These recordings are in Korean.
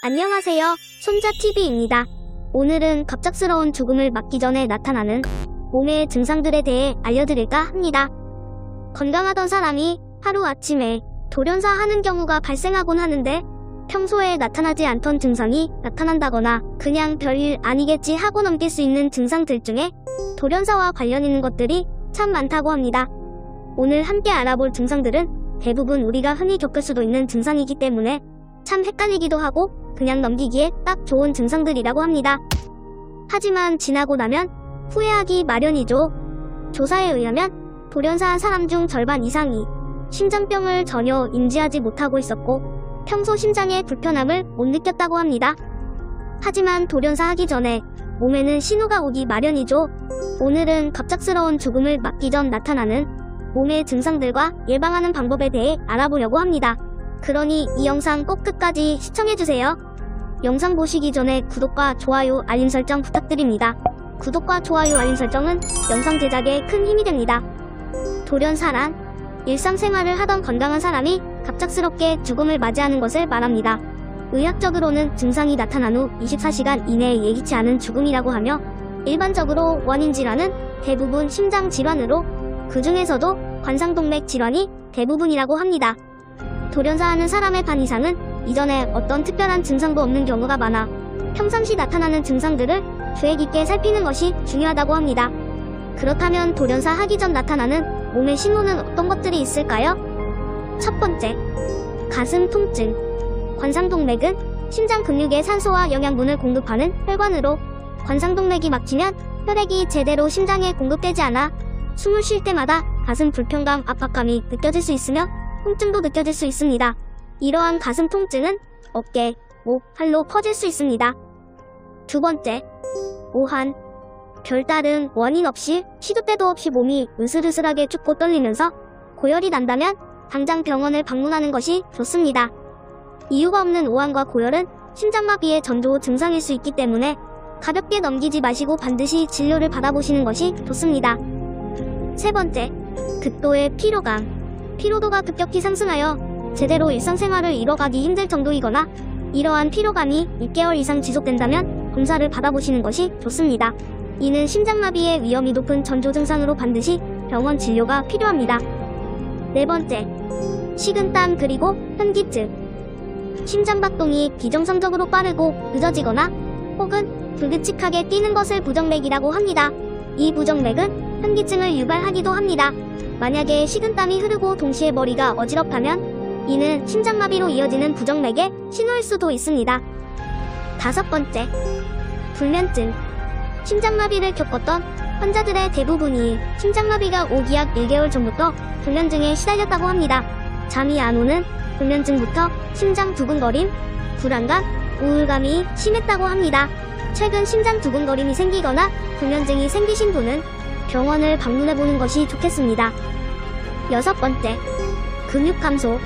안녕하세요. 손자TV입니다. 오늘은 갑작스러운 죽음을 맞기 전에 나타나는 몸의 증상들에 대해 알려드릴까 합니다. 건강하던 사람이 하루아침에 돌연사 하는 경우가 발생하곤 하는데 평소에 나타나지 않던 증상이 나타난다거나 그냥 별일 아니겠지 하고 넘길 수 있는 증상들 중에 돌연사와 관련 있는 것들이 참 많다고 합니다. 오늘 함께 알아볼 증상들은 대부분 우리가 흔히 겪을 수도 있는 증상이기 때문에 참 헷갈리기도 하고 그냥 넘기기에 딱 좋은 증상들이라고 합니다. 하지만 지나고 나면 후회하기 마련이죠. 조사에 의하면 돌연사한 사람 중 절반 이상이 심장병을 전혀 인지하지 못하고 있었고 평소 심장에 불편함을 못 느꼈다고 합니다. 하지만 돌연사하기 전에 몸에는 신호가 오기 마련이죠. 오늘은 갑작스러운 죽음을 맞기 전 나타나는 몸의 증상들과 예방하는 방법에 대해 알아보려고 합니다. 그러니 이 영상 꼭 끝까지 시청해주세요. 영상 보시기 전에 구독과 좋아요, 알림 설정 부탁드립니다. 구독과 좋아요, 알림 설정은 영상 제작에 큰 힘이 됩니다. 돌연사란 일상생활을 하던 건강한 사람이 갑작스럽게 죽음을 맞이하는 것을 말합니다. 의학적으로는 증상이 나타난 후 24시간 이내에 예기치 않은 죽음이라고 하며 일반적으로 원인 질환은 대부분 심장 질환으로 그 중에서도 관상동맥 질환이 대부분이라고 합니다. 돌연사하는 사람의 반 이상은 이전에 어떤 특별한 증상도 없는 경우가 많아 평상시 나타나는 증상들을 계획 있게 살피는 것이 중요하다고 합니다. 그렇다면 돌연사 하기 전 나타나는 몸의 신호는 어떤 것들이 있을까요? 첫 번째, 가슴 통증. 관상동맥은 심장 근육에 산소와 영양분을 공급하는 혈관으로 관상동맥이 막히면 혈액이 제대로 심장에 공급되지 않아 숨을 쉴 때마다 가슴 불편감, 압박감이 느껴질 수 있으며 통증도 느껴질 수 있습니다. 이러한 가슴 통증은 어깨, 목, 팔로 퍼질 수 있습니다. 두 번째, 오한. 별다른 원인 없이 시도 때도 없이 몸이 으슬으슬하게 춥고 떨리면서 고열이 난다면 당장 병원을 방문하는 것이 좋습니다. 이유가 없는 오한과 고열은 심장마비의 전조 증상일 수 있기 때문에 가볍게 넘기지 마시고 반드시 진료를 받아보시는 것이 좋습니다. 세 번째, 극도의 피로감. 피로도가 급격히 상승하여 제대로 일상생활을 이뤄가기 힘들 정도이거나 이러한 피로감이 6개월 이상 지속된다면 검사를 받아보시는 것이 좋습니다. 이는 심장마비의 위험이 높은 전조 증상으로 반드시 병원 진료가 필요합니다. 네 번째, 식은땀 그리고 현기증. 심장박동이 비정상적으로 빠르고 늦어지거나 혹은 불규칙하게 뛰는 것을 부정맥이라고 합니다. 이 부정맥은 현기증을 유발하기도 합니다. 만약에 식은땀이 흐르고 동시에 머리가 어지럽다면 이는 심장마비로 이어지는 부정맥의 신호일 수도 있습니다. 다섯 번째, 불면증. 심장마비를 겪었던 환자들의 대부분이 심장마비가 오기 약 1개월 전부터 불면증에 시달렸다고 합니다. 잠이 안 오는 불면증부터 심장 두근거림, 불안감, 우울감이 심했다고 합니다. 최근 심장 두근거림이 생기거나 불면증이 생기신 분은 병원을 방문해보는 것이 좋겠습니다. 여섯 번째, 근육 감소.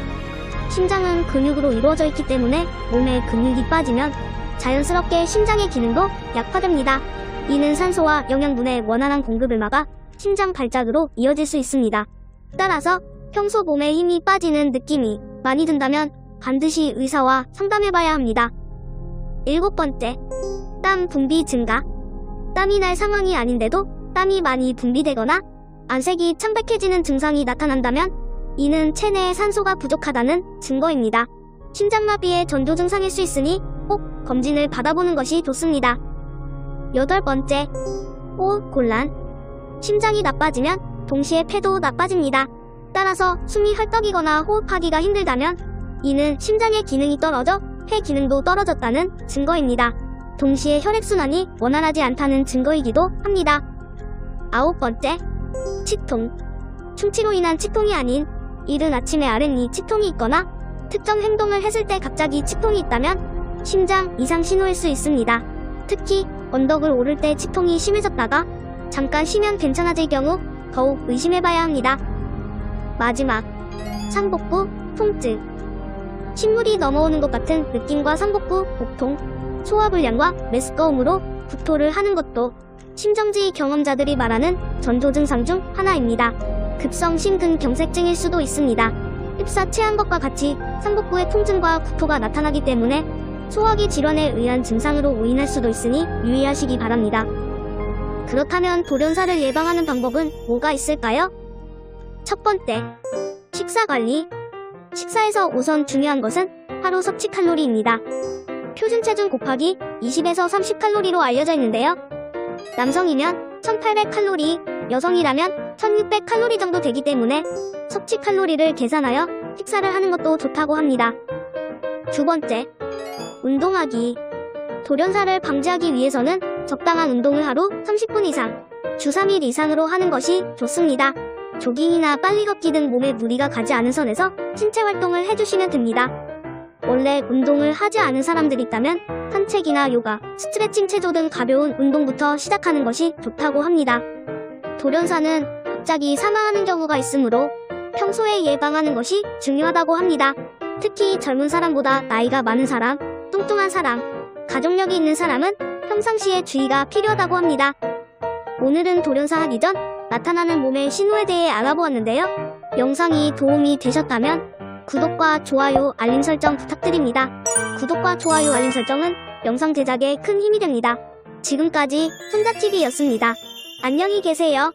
심장은 근육으로 이루어져 있기 때문에 몸에 근육이 빠지면 자연스럽게 심장의 기능도 약화됩니다. 이는 산소와 영양분의 원활한 공급을 막아 심장 발작으로 이어질 수 있습니다. 따라서 평소 몸에 힘이 빠지는 느낌이 많이 든다면 반드시 의사와 상담해봐야 합니다. 일곱 번째, 땀 분비 증가. 땀이 날 상황이 아닌데도 땀이 많이 분비되거나 안색이 창백해지는 증상이 나타난다면 이는 체내에 산소가 부족하다는 증거입니다. 심장마비의 전조 증상일 수 있으니 꼭 검진을 받아보는 것이 좋습니다. 여덟 번째, 호흡 곤란. 심장이 나빠지면 동시에 폐도 나빠집니다. 따라서 숨이 헐떡이거나 호흡하기가 힘들다면 이는 심장의 기능이 떨어져 폐 기능도 떨어졌다는 증거입니다. 동시에 혈액순환이 원활하지 않다는 증거이기도 합니다. 아홉 번째, 치통. 충치로 인한 치통이 아닌 이른 아침에 아랫니 치통이 있거나 특정 행동을 했을 때 갑자기 치통이 있다면 심장 이상 신호일 수 있습니다. 특히 언덕을 오를 때 치통이 심해졌다가 잠깐 쉬면 괜찮아질 경우 더욱 의심해봐야 합니다. 마지막, 상복부 통증. 식물이 넘어오는 것 같은 느낌과 상복부 복통, 소화불량과 메스꺼움으로 구토를 하는 것도 심정지 경험자들이 말하는 전조 증상 중 하나입니다. 급성 심근경색증일 수도 있습니다. 흡사 체한 것과 같이 상복부의 통증과 구토가 나타나기 때문에 소화기 질환에 의한 증상으로 오인할 수도 있으니 유의하시기 바랍니다. 그렇다면 돌연사를 예방하는 방법은 뭐가 있을까요? 첫 번째, 식사 관리. 식사에서 우선 중요한 것은 하루 섭취 칼로리입니다. 표준 체중 곱하기 20에서 30 칼로리로 알려져 있는데요. 남성이면 1800칼로리, 여성이라면 1600칼로리 정도 되기 때문에 섭취 칼로리를 계산하여 식사를 하는 것도 좋다고 합니다. 두 번째, 운동하기. 돌연사를 방지하기 위해서는 적당한 운동을 하루 30분 이상, 주 3일 이상으로 하는 것이 좋습니다. 조깅이나 빨리 걷기 등 몸에 무리가 가지 않은 선에서 신체 활동을 해주시면 됩니다. 원래 운동을 하지 않은 사람들이 있다면 산책이나 요가, 스트레칭 체조 등 가벼운 운동부터 시작하는 것이 좋다고 합니다. 돌연사는 갑자기 사망하는 경우가 있으므로 평소에 예방하는 것이 중요하다고 합니다. 특히 젊은 사람보다 나이가 많은 사람, 뚱뚱한 사람, 가족력이 있는 사람은 평상시에 주의가 필요하다고 합니다. 오늘은 돌연사 하기 전 나타나는 몸의 신호에 대해 알아보았는데요. 영상이 도움이 되셨다면 구독과 좋아요, 알림 설정 부탁드립니다. 구독과 좋아요, 알림 설정은 영상 제작에 큰 힘이 됩니다. 지금까지 손자TV였습니다. 안녕히 계세요.